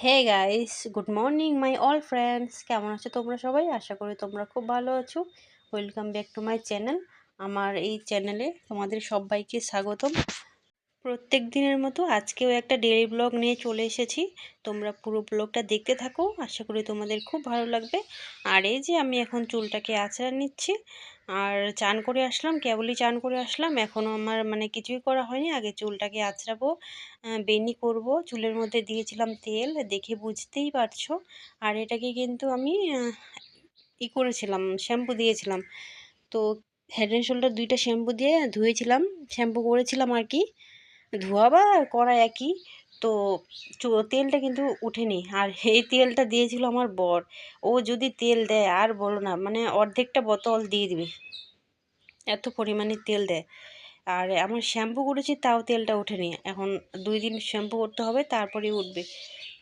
Hey guys good morning my all friends কেমন আছো তোমরা সবাই? আশা করি তোমরা খুব ভালো আছো। Welcome back to my channel আমার এই চ্যানেলে তোমাদের সবাইকে স্বাগতম। প্রত্যেক দিনের মতো আজকেও একটা ডেলি ব্লগ নিয়ে চলে এসেছি। তোমরা পুরো ব্লগটা দেখতে থাকো, আশা করি তোমাদের খুব ভালো লাগবে। আর এই যে আমি এখন চুলটাকে আছড়া নিচ্ছি, আর চান করে আসলাম, কেবলই চান করে আসলাম। এখনও আমার মানে কিছুই করা হয়নি, আগে চুলটাকে আছড়াবো বেনি করব। চুলের মধ্যে দিয়েছিলাম তেল, দেখে বুঝতেই পারছ। আর এটাকে কিন্তু আমি ই করেছিলাম, শ্যাম্পু দিয়েছিলাম। তো হেড অ্যান্ড শোল্ডার দুইটা শ্যাম্পু দিয়ে ধুয়েছিলাম, শ্যাম্পু করেছিলাম আর কি। ধোয়া বা করা একই? তো তেলটা কিন্তু উঠেনি। আর এই তেলটা দিয়েছিল আমার বর। ও যদি তেল দেয়, আর বলো না মানে অর্ধেকটা বোতল দিয়ে দিবে। এত পরিমাণে তেল দেয়। আর আমার শ্যাম্পু করেছি, তাও তেলটা ওঠেনি। এখন দুই দিন শ্যাম্পু করতে হবে, তারপরেই উঠবে।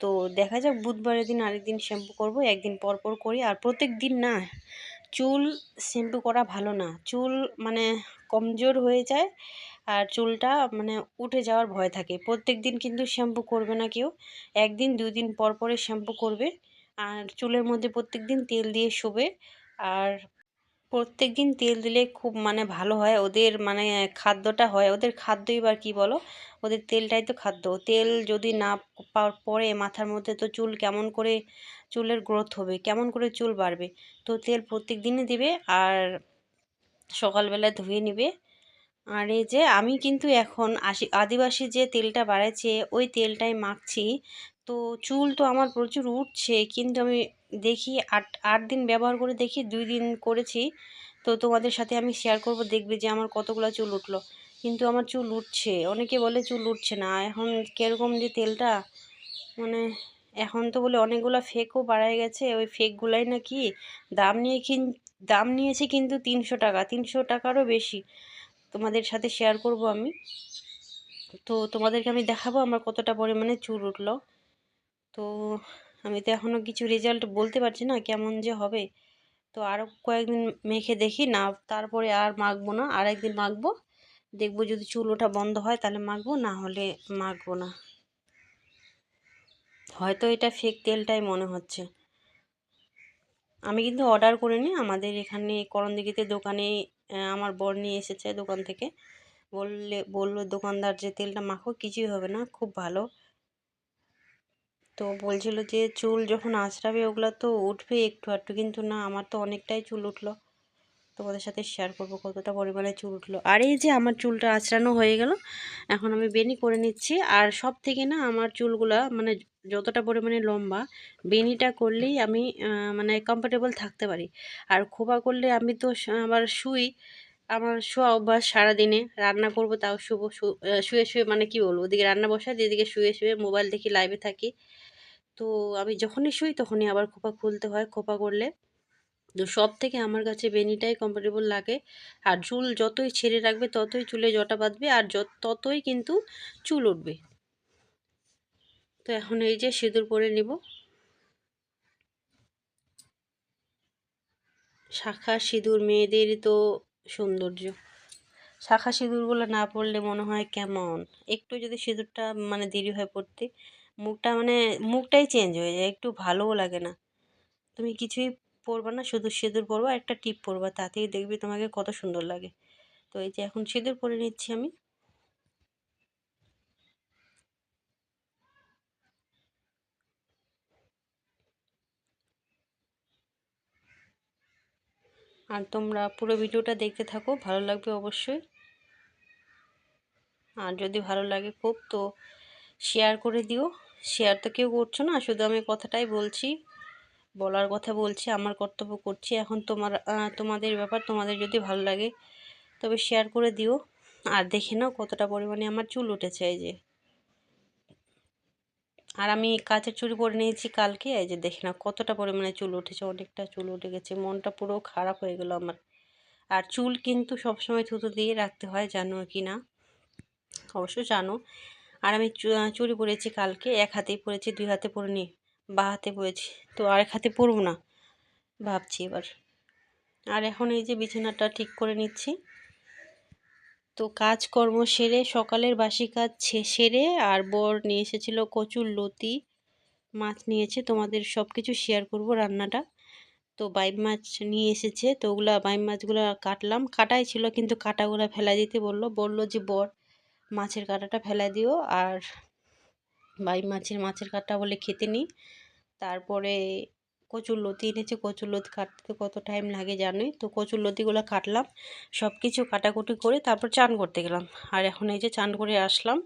তো দেখা যাক, বুধবারের দিন আরেকদিন শ্যাম্পু করব, একদিন পর পর করি। আর প্রত্যেক দিন না, চুল শ্যাম্পু করা ভালো না। চুল মানে কমজোর হয়ে যায়। আর চুলটা মানে উঠে যাওয়ার ভয় থাকে। প্রত্যেক দিন কিন্তু শ্যাম্পু করবে না কেউ। একদিন দুই দিন পর পরে শ্যাম্পু করবে। আর চুলের মধ্যে প্রত্যেক দিন তেল দিয়ে শোবে। আর প্রত্যেক দিন তেল দিলে খুব মানে ভালো হয়। ওদের মানে খাদ্যটা হয়। ওদের খাদ্যই বা কী বলো? ওদের তেলটাই তো খাদ্য। তেল যদি না পড়ে মাথার মধ্যে তো চুল কেমন করে চুলের গ্রোথ হবে? কেমন করে চুল বাড়বে? তো তেল প্রত্যেক দিনই দিবে। আর সকালবেলা ধুয়ে নিবে। আর এই যে আমি কিন্তু এখন আশি, আদিবাসী যে তেলটা বাড়াচ্ছে ওই তেলটাই মাখছি। তো চুল তো আমার প্রচুর উঠছে, কিন্তু আমি দেখি আট আট দিন ব্যবহার করে দেখি, দুই দিন করেছি। তো তোমাদের সাথে আমি শেয়ার করব, দেখবে যে আমার কতগুলো চুল উঠল। কিন্তু আমার চুল উঠছে, অনেকে বলে চুল উঠছে না। এখন কীরকম যে তেলটা মানে এখন তো বলে অনেকগুলো ফেকও বাড়ায় গেছে, ওই ফেকগুলাই নাকি দাম নিয়ে কিন, দাম নিয়েছে কিন্তু তিনশো টাকা, তিনশো টাকারও বেশি। তোমাদের সাথে শেয়ার করব আমি। তো তোমাদেরকে আমি দেখাবো আমার কতটা পরিমাণে চুল উঠল। তো আমি তো এখনও কিছু রেজাল্ট বলতে পারছি না কেমন যে হবে। তো আরও কয়েকদিন মেখে দেখি, না তারপরে আর মাখবো না। আর একদিন মাখবো। দেখব যদি চুল ওঠা বন্ধ হয় তাহলে মাখবো, না হলে মাখবো না। হয়তো এটা ফেক তেলটাই মনে হচ্ছে। আমি কিন্তু অর্ডার করিনি। আমাদের এখানে করণদিঘিতে দোকানে আমার বর নিয়ে এসেছে দোকান থেকে। বললে, বলল, দোকানদার, যে তেলটা মাখো, কিছুই হবে না, খুব ভালো। তো বলছিল যে, চুল যখন আঁচড়াবে ওগুলো তো উঠবে একটু আধটু, কিন্তু না, আমার তো অনেকটাই চুল উঠল। তোমাদের সাথে শেয়ার করব কতটা পরিমাণে চুল উঠল। আর এই যে আমার চুলটা আঁচড়ানো হয়ে গেল, এখন আমি বেনি করে নিচ্ছি। আর সব থেকে না, আমার চুলগুলা মানে যতটা পরিমাণে লম্বা, বেনিটা করলেই আমি মানে কমফোর্টেবল থাকতে পারি। আর খোপা করলে আমি তো আবার শুই, আমার শোয়া অভ্যাস সারাদিনে, রান্না করব তাও শুভ শুয়ে শুয়ে মানে কি বলব, ওদিকে রান্না বসাই এদিকে শুয়ে শুয়ে মোবাইল দেখি লাইভে থাকি। তো আমি যখনই শুই তখনই আবার খোপা খুলতে হয়, খোপা করলে। তো সব থেকে আমার কাছে বেনিটাই কমফোর্টেবল লাগে। আর চুল যতই ছেড়ে রাখবে ততই চুলে জটা বাঁধবে, আর ততই কিন্তু চুল উঠবে। তো এখন এই যে সিঁদুর পরে নিব। শাখা সিঁদুর মেয়েদেরই তো সৌন্দর্য। শাখা সিঁদুরগুলো না পড়লে মনে হয় কেমন? একটু যদি সিঁদুরটা মানে দেরি হয় পড়তে, মুখটা মানে মুখটাই চেঞ্জ হয়ে যায়, একটু ভালোও লাগে না। তুমি কিছুই পরবা না, শুধু সিঁদুর পরবা, একটা টিপ পরবা, তাতেই দেখবে তোমাকে কত সুন্দর লাগে। তো এই যে এখন সিঁদুর পরে নিচ্ছি আমি। আর তোমরা পুরো ভিডিওটা দেখতে থাকো, ভালো লাগবে অবশ্যই। আর যদি ভালো লাগে খুব, তো শেয়ার করে দিও। শেয়ার তো কেউ করছ না, শুধু আমি কথাটাই বলছি। বলার কথা বলছি, আমার কর্তব্য করছি। এখন তোমার তোমাদের ব্যাপার, তোমাদের যদি ভালো লাগে, তবে শেয়ার করে দিও। আর দেখে নাও কতটা পরিমাণে আমার চুল উঠেছে এই যে। আর আমি কাঁচের চুড়ি পরে নিয়েছি কালকে, এই যে দেখি না কতটা পরিমাণে চুল উঠেছে, অনেকটা চুল উঠে গেছে, মনটা পুরো খারাপ হয়ে গেল আমার। আর চুল কিন্তু সবসময় থুতু দিয়ে রাখতে হয়, জানো কি না? অবশ্য জানো। আর আমি চুড়ি পরেছি কালকে, এক হাতেই পরেছি, দুই হাতে পরে নি বা হাতে পরেছি, তো আরেক হাতে পরবো না, ভাবছি এবার। আর এখন এই যে বিছানাটা ঠিক করে নিচ্ছি। তো কাজকর্ম সেরে সকালের বাসি কাজ সেরে আর বর নিয়ে এসেছিল কচুর লতি, মাছ নিয়েছে। তোমাদের সব কিছু শেয়ার করব রান্নাটা। তো বাইম মাছ নিয়ে এসেছে, তো ওগুলা বাইম মাছগুলো কাটলাম। কাটাই ছিল কিন্তু কাটাগুলো ফেলা দিতে বলল। বলল যে, বর, মাছের কাঁটাটা ফেলা দিও আর বাইম মাছের মাছের কাঁটা বলে খেতে নিই তারপরে কচুর লতি এনেছে কচুর লতি কাটতে কত টাইম লাগে জানোই? তো কচুর লতিগুলো কাটলাম সব কিছু কাটাকুটি করে তারপর চান করতে গেলাম। আর এখন এই যে চান করে আসলাম,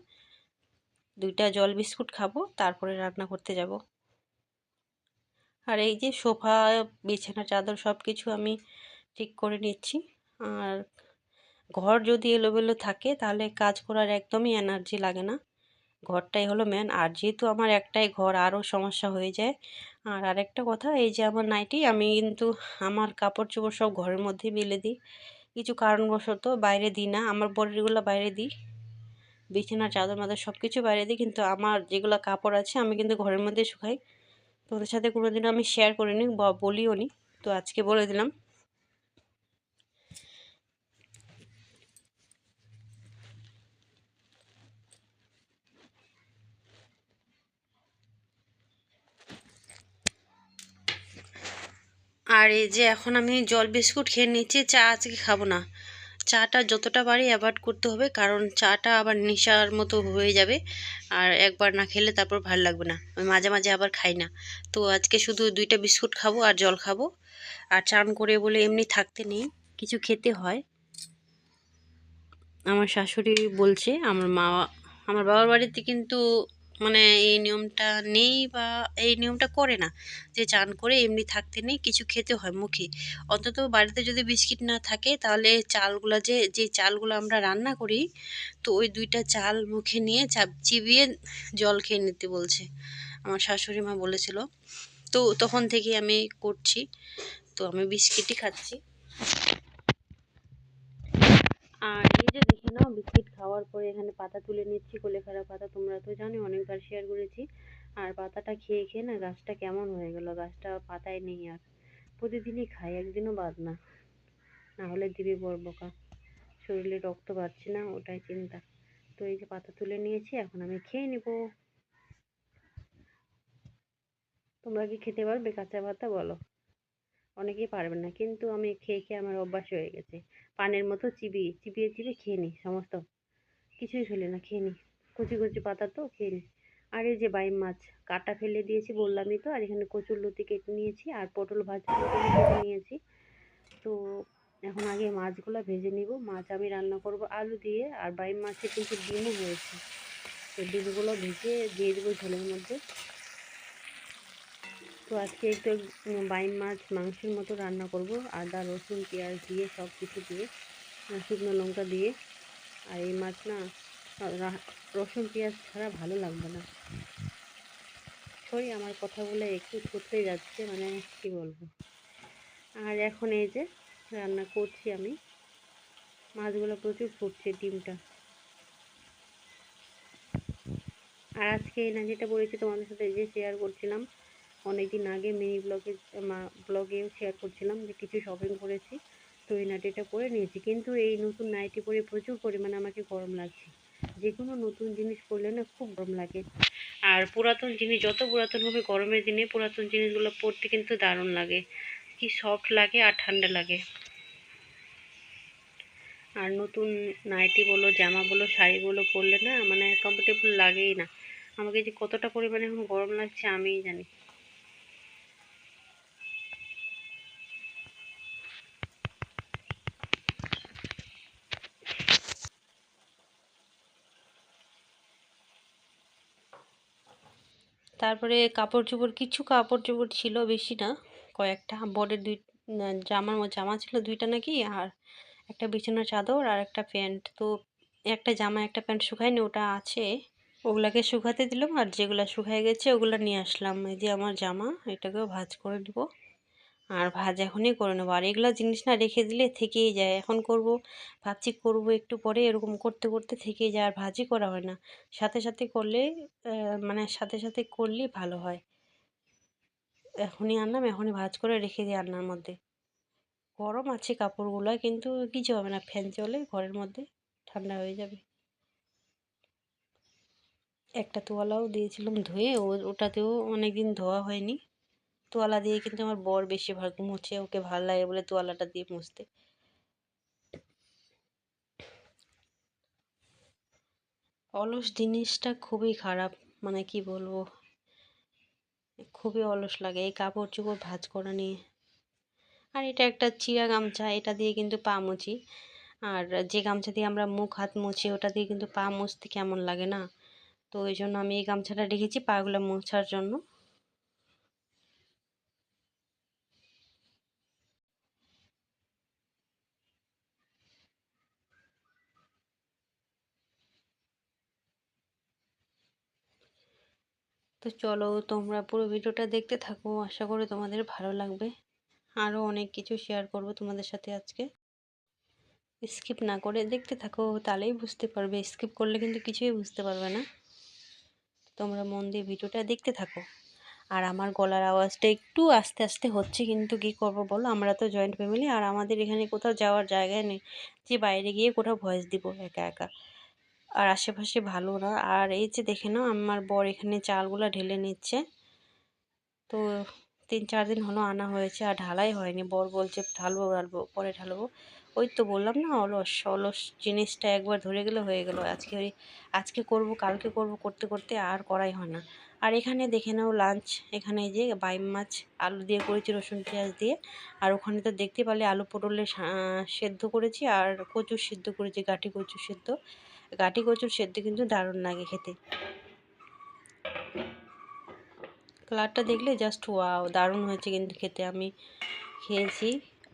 দুইটা জল বিস্কুট খাব, তারপরে রান্না করতে যাব। আর এই যে সোফা, বিছানা, চাদর সব কিছু আমি ঠিক করে নিচ্ছি। আর ঘর যদি এলোমেলো থাকে, তাহলে কাজ করার একদমই এনার্জি লাগে না। ঘরটাই হলো মেন আর যেহেতু আমার একটাই ঘর, আরও সমস্যা হয়ে যায়। আর আরেকটা কথা, এই যে আমার নাইটি, আমি কিন্তু আমার কাপড় চোপড় সব ঘরের মধ্যে মেলে দিই। কিছু কারণবশত বাইরে দিই না, আমার বডিগুলো বাইরে দিই। বিছানার চাদর, মাদর সব কিছু বাইরে দিই, কিন্তু আমার যেগুলো কাপড় আছে, আমি কিন্তু ঘরের মধ্যে শুকাই। তোদের সাথে কোনোদিনও আমি শেয়ার করিনি বা বলিও নি তো আজকে বলে দিলাম। আর এই যে এখন আমি জল বিস্কুট খেয়ে নিচ্ছি, চা আজকে খাব না। চাটা যতটা পারি অ্যাভয়েড করতে হবে, কারণ চাটা আবার নেশার মতো হয়ে যাবে। আর একবার না খেলে তারপর ভালো লাগবে না। আমি মাঝে মাঝে আবার খাই না। তো আজকে শুধু দুইটা বিস্কুট খাব আর জল খাব। আর চান করে বলে এমনি থাকতে নেই, কিছু খেতে হয়। আমার শাশুড়ি বলছে, আমার মা, আমার বাবার বাড়িতে কিন্তু মানে এই নিয়মটা নেই বা এই নিয়মটা করে না। যে চান করে এমনি থাকতে নেই, কিছু খেতে হয় মুখে। অন্তত বাড়িতে যদি বিস্কিট না থাকে, তাহলে চালগুলো যে যে চালগুলো আমরা রান্না করি, তো ওই দুইটা চাল মুখে নিয়ে চাপ চিবিয়ে জল খেয়ে নিতে বলছে। আমার শাশুড়ি মা বলেছিল। তো তখন থেকে আমি করছি। তো আমি বিস্কিটই খাচ্ছি। যে দেখে নাও, বিস্কিট খাওয়ার পরে এখানে পাতা তুলে নিচ্ছি কোলেখাড়া পাতা। তোমরা তো জানো অনেকবার শেয়ার করেছি। আর পাতাটা খেয়ে খেয়ে না গাছটা কেমন হয়ে গেল? গাছটা পাতায় নেই আর। প্রতিদিনই খাই, একদিনও বাদ না। না হলে দিবি বর বোকা শরীরে রক্ত বাড়ছে না, ওটাই চিন্তা। তো এই যে পাতা তুলে নিয়েছি, এখন আমি খেয়ে নেব। তোমরা কি খেতে পারবে, কাঁচা পাতা বলো? অনেকেই পারবে না, কিন্তু আমি খেয়ে খেয়ে আমার অভ্যাস হয়ে গেছে। পানের মতো চিবিয়ে চিবিয়ে চিবিয়ে খেয়ে নিই সমস্ত। কিছুই ফেলে না, খেয়ে নিই কচি কচি পাতা তো, খেয়ে নিই আর এই যে বাইম মাছ, কাটা ফেলে দিয়েছি বললামই তো, আর এখানে কচুর লতি কেটে নিয়েছি, আর পটল ভাজা কেটে নিয়েছি। তো এখন আগে মাছগুলো ভেজে নিব। মাছ আমি রান্না করব আলু দিয়ে, আর বাইম মাছে কিন্তু ডিমও হয়েছে। তো ডিমগুলো ভেজে দিয়ে দেবো ঝোলের মধ্যে। তো আজকে একটু বাইম মাছ, মাংসের মতো রান্না করব। আদা, রসুন, পেঁয়াজ দিয়ে সব কিছু দিয়ে শুকনো লঙ্কা দিয়ে। আর এই মাছ না রসুন, পেঁয়াজ ছাড়া ভালো লাগবে না। সরি, আমার কথাগুলো একটু ছুটতে যাচ্ছে মানে কি বলব? আর এখন এই যে রান্না করছি আমি। মাছগুলো প্রচুর ফুটছে ডিমটা। আর আজকে এই নাজিটা পড়েছি তোমাদের সাথে যে শেয়ার করছিলাম। অনেকদিন আগে মিনি ব্লগে ব্লগেও শেয়ার করছিলাম যে কিছু শপিং করেছি। তো এই নাইটিটা পরে নিয়েছি। কিন্তু এই নতুন নাইটি পরে প্রচুর পরিমাণে আমাকে গরম লাগছে। যে কোনো নতুন জিনিস পরলে না খুব গরম লাগে। আর পুরাতন জিনিস, যত পুরাতন হবে, গরমের দিনে পুরাতন জিনিসগুলো পরতে কিন্তু দারুণ লাগে। কি সফট লাগে আর ঠান্ডা লাগে। আর নতুন নাইটি বলো, জামা বলো, শাড়ি বলো পরলে না মানে কমফোর্টেবল লাগেই না। আমাকে যে কতটা পরিমাণে এখন গরম লাগছে আমিই জানি। তারপরে কাপড় চোপড় কিছু কাপড় চোপড় ছিল বেশি না, কয়েকটা, বোর্ডের দুই জামার জামা ছিল দুইটা নাকি, আর একটা বিছানার চাদর আর একটা প্যান্ট, তো একটা জামা, একটা প্যান্ট শুকায়নি, ওটা আছে, ওগুলাকে শুকাতে দিলাম, আর যেগুলো শুকায় গেছে, ওগুলো নিয়ে আসলাম, এই যে আমার জামা, এটাকেও ভাজ করে দেবো আর ভাজ এখনই করে নেব। আর এগুলো জিনিস না রেখে দিলে থেকেই যায়। এখন করব, ভাবছি করব একটু পরে, এরকম করতে করতে থেকেই যায়। আর ভাজি করা হয় না। সাথে সাথে করলে মানে সাথে সাথে করলেই ভালো হয়। এখনই আনলাম, এখনই ভাজ করে রেখে দিই রান্নার মধ্যে। গরম আছে কাপড়গুলো, কিন্তু কিছু হবে না। ফ্যান চলে, ঘরের মধ্যে ঠান্ডা হয়ে যাবে। একটা তোয়ালাও দিয়েছিলাম ধুয়ে ওটাতেও অনেক দিন ধোয়া হয়নি। তোয়ালা দিয়ে কিন্তু আমার বর বেশিরভাগ মুছে ওকে ভালো লাগে বলে তোয়ালাটা দিয়ে মুছতে। অলস জিনিসটা খুবই খারাপ মানে কি বলব? খুবই অলস লাগে, এই কাপড় চোপড় ভাঁজ করা নিয়ে। আর এটা একটা চিরা গামছা, এটা দিয়ে কিন্তু পা মুছি। আর যে গামছা দিয়ে আমরা মুখ, হাত মুছি, ওটা দিয়ে কিন্তু পা মুছতে কেমন লাগে না? তো ওই জন্য আমি এই গামছাটা রেখেছি পাগুলো মোছার জন্য। তো চলো তোমরা পুরো ভিডিওটা দেখতে থাকো, আশা করি তোমাদের ভালো লাগবে। আরও অনেক কিছু শেয়ার করব তোমাদের সাথে আজকে। স্কিপ না করে দেখতে থাকো, তাহলেই বুঝতে পারবে। স্কিপ করলে কিন্তু কিছুই বুঝতে পারবে না। তোমরা মন দিয়ে ভিডিওটা দেখতে থাকো। আর আমার গলার আওয়াজটা একটু আস্তে আস্তে হচ্ছে, কিন্তু কি করব বলো? আমরা তো জয়েন্ট ফ্যামিলি আর আমাদের এখানে কোথাও যাওয়ার জায়গায় নেই। যে বাইরে গিয়ে কোথাও ভয়েস দিব, একা একা। আর আশেপাশে ভালো না। আর এই যে দেখে নাও, আমার বর এখানে চালগুলো ঢেলে নিচ্ছে। তো তিন চার দিন হলো আনা হয়েছে আর ঢালাই হয়নি। বর বলছে, ঢালবো ঢালবো, পরে ঢালবো। ওই তো বললাম না, অলস অলস জিনিসটা একবার ধরে গেলে হয়ে গেল। আজকে ওই, আজকে করব, কালকে করব, করতে করতে আর করাই হয় না। আর এখানে দেখে নাও লাঞ্চ এখানে যে বাইম মাছ, আলু দিয়ে করেছি রসুন পেঁয়াজ দিয়ে। আর ওখানে তো দেখতে পারলে আলু পটলের সেদ্ধ করেছি আর কচু সিদ্ধ করেছি গাঠি কচু সিদ্ধ। গাঠি কচুর সেদ্ধ কিন্তু দারুণ লাগে খেতে। কালারটা দেখলে জাস্ট ওয়াও দারুণ হয়েছে কিন্তু খেতে। আমি খেয়েছি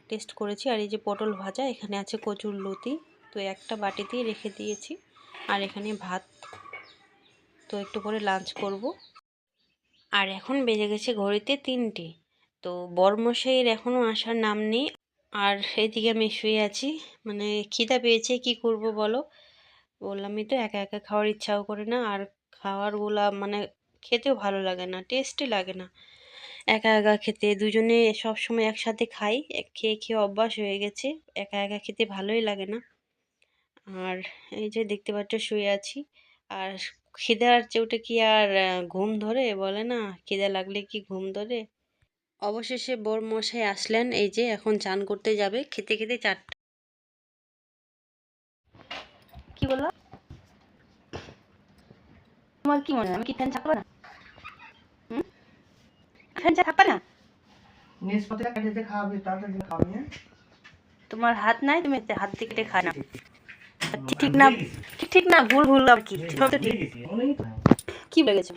টেস্ট করেছি। আর এই যে পটল ভাজা, এখানে আছে কচুর লতি। তো একটা বাটিতেই রেখে দিয়েছি। আর এখানে ভাত। তো একটু পরে লাঞ্চ করব। আর এখন বেজে গেছে ঘড়িতে তিনটে। তো বরমশাইয়ের এখনও আসার নাম নেই। আর এইদিকে আমি শুয়ে আছি। মানে খিদা পেয়েছে, কি করব বলো? বললামই তো একা একা খাওয়ার ইচ্ছাও করে না, আর খাওয়ারগুলা মানে খেতেও ভালো লাগে না, টেস্টই লাগে না। একা একা খেতে, দুজনে সব সময় একসাথে খাই খেয়ে খেয়ে অভ্যাস হয়ে গেছে, একা একা খেতে ভালোই লাগে না। আর এই যে দেখতে পাচ্ছ শুয়ে আছি, আর খিদার চেউটে কি আর ঘুম ধরে বলে না, খিদে লাগলে কি ঘুম ধরে? অবশেষে বর মশাই আসলেন, এই যে এখন চান করতে যাবে, খেতে খেতে চারটা কি বলল তোমার কি মনে হয়? আমি কি ফ্যান চাপবো না? হুম? ফ্যান চা না? নিষ্পত্তিটা কেটে খাওয়াবি তাড়াতাড়ি খাওয়াবি? তোমার হাত নাই তুমি হাত দিয়ে কেটে খায় না। ঠিক না ঠিক। ঠিক না ভুল ভুল আর কি? সব তো ঠিক। কি বলে গেছো?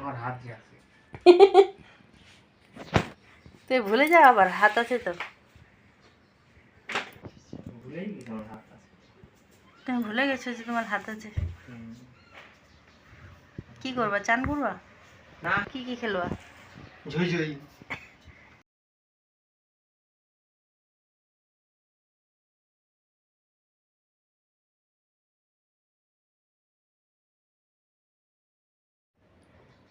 আমার হাত যে আছে। তুই ভুলে যাও আবার হাত আছে তো। ভুলেই গেছি আমার হাত। তুমি ভুলে গেছো যে তোমার হাত আছে। কি করবা? চান করবা? না। কি কি খেলবা? ঝুই ঝুই।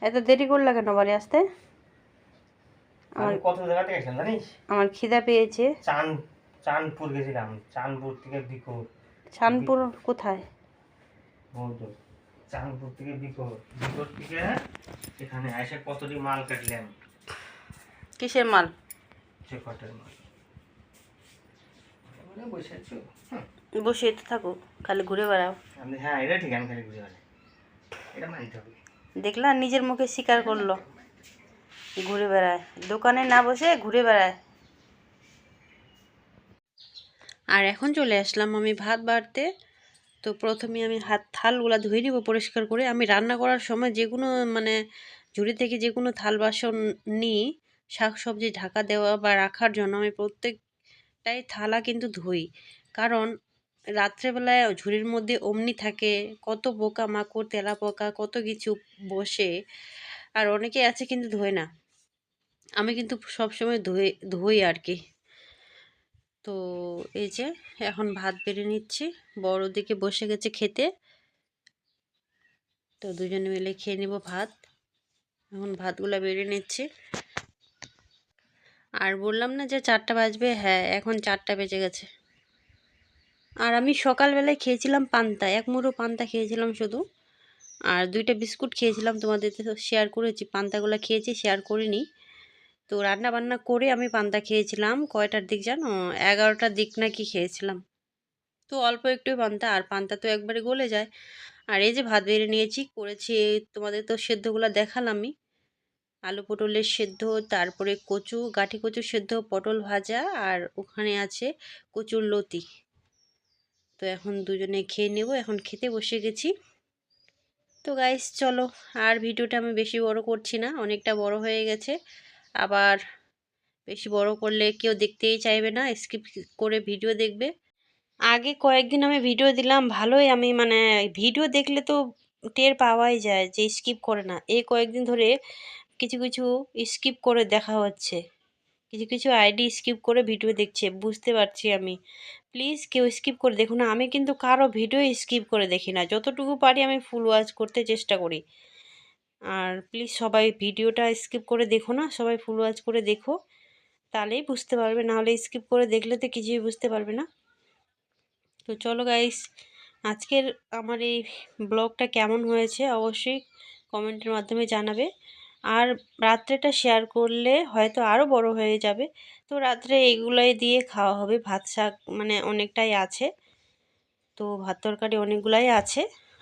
এত দেরি করলা কেন বাড়ি আসতে? আমি কত গেছিলাম জানিস? আমার খিদা পেয়েছে। চান চাঁদপুর গেছিলাম। চানপুর থেকে বিকোর চানপুর কোথায়। চাঁদপুর থেকে বিকোর বিকোর থেকে এখানে এসে কতটি মাল কাটলাম কিসের মাল? সে কটের মাল? বসে হুম। বসে তো থাকো খালি ঘুরে বেড়াও। হ্যাঁ এটা ঠিক আমি খালি ঘুরে বেড়াই। এটা মানতে হবে। দেখলা নিজের মুখে স্বীকার করল। ঘুরে বেড়ায়। দোকানে না বসে ঘুরে বেড়ায়। আর এখন চলে আসলাম আমি ভাত বাড়তে। তো প্রথমে আমি হাত, থালগুলা ধুয়ে নিব পরিষ্কার করে। আমি রান্না করার সময় যে কোনো মানে ঝুড়ি থেকে যে কোনো থাল বাসন নিই শাক সবজি ঢাকা দেওয়া বা রাখার জন্য আমি প্রত্যেকটাই থালা কিন্তু ধুই। কারণ রাত্রেবেলায় ঝুড়ির মধ্যে অমনি থাকে, কত পোকা মাকড় তেলা পোকা কত কিছু বসে। আর অনেকে আছে কিন্তু ধোয় না। আমি কিন্তু সবসময় ধুয়ে, ধুই আর কি। তো এই যে, এখন ভাত বেড়ে নিচ্ছি। বড় দিকে বসে গেছে খেতে। তো দুজনে মিলে খেয়ে নেব ভাত। এখন ভাতগুলো বেড়ে নিচ্ছি। আর বললাম না যে চারটা বাজবে? হ্যাঁ এখন চারটা বেজে গেছে। আর আমি সকালবেলায় খেয়েছিলাম পান্তা। এক মুঠো পান্তা খেয়েছিলাম শুধু। আর দুইটা বিস্কুট খেয়েছিলাম তোমাদের তো শেয়ার করেছি। পান্তাগুলো খেয়েছি, শেয়ার করিনি। তো রান্না বান্না করে আমি পান্তা খেয়েছিলাম। কয়টার দিক জানো? এগারোটার দিক নাকি খেয়েছিলাম। তো অল্প একটু পান্তা, আর পান্তা তো একবারে গলে যায়। আর এই যে ভাত বেড়ে নিয়েছি, করেছি তোমাদের তো সেদ্ধগুলো দেখালামই। আলু পটলের সেদ্ধ, তারপরে কচু, গাঠি কচু সেদ্ধ, পটল ভাজা, আর ওখানে আছে কচুর লতি। তো এখন দুজনে খেয়ে নেব, এখন খেতে বসে গেছি। তো গাইস চলো, আর ভিডিওটা আমি বেশি বড় করছি না, অনেকটা বড় হয়ে গেছে। আবার বেশি বড় করলে কেউ দেখতেই চাইবে না স্কিপ করে ভিডিও দেখবে। আগে কয়েকদিন আমি ভিডিও দিলাম, ভালোই আমি মানে ভিডিও দেখলে তো টের পাওয়াই যায় যে স্কিপ করে না। এই কয়েকদিন ধরে কিছু কিছু স্কিপ করে দেখা হচ্ছে। কিছু কিছু আইডি স্কিপ করে ভিডিও দেখছে, বুঝতে পারছি আমি। প্লিজ কেউ স্কিপ করে দেখুন আমি কিন্তু কারও ভিডিও স্কিপ করে দেখি না। যতটুকু পারি আমি ফুল ওয়াচ করতে চেষ্টা করি। আর প্লিজ সবাই ভিডিওটা স্কিপ করে দেখো না, সবাই ফুল ওয়াচ করে দেখো। তাহলেই বুঝতে পারবে, নাহলে স্কিপ করে দেখলে তো কিছুই বুঝতে পারবে না। তো চলো গাইস আজকের আমার এই ব্লগটা কেমন হয়েছে অবশ্যই কমেন্টের মাধ্যমে জানাবে। আর রাত্রেটা শেয়ার করলে হয়তো আরও বড় হয়ে যাবে। তো রাত্রে এগুলাই দিয়ে খাওয়া হবে, ভাত শাক মানে অনেকটাই আছে। তো ভাত তরকারি অনেকগুলাই আছে।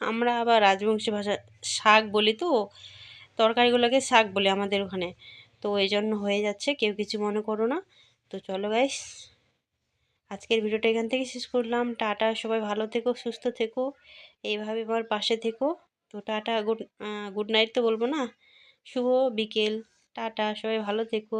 আমরা আবার রাজবংশী ভাষা শাক বলি তো, তরকারিগুলোকে শাক বলি আমাদের ওখানে। তো এই জন্য হয়ে যাচ্ছে, কেউ কিছু মনে করো না। তো চলো গাইস আজকের ভিডিওটা এখান থেকে শেষ করলাম। টাটা, সবাই ভালো থেকো, সুস্থ থেকো, এইভাবে আমার পাশে থেকো। তো টাটা, গুড গুড নাইট তো বলব না। শুভ বিকেল, টাটা, সবাই ভালো থেকো।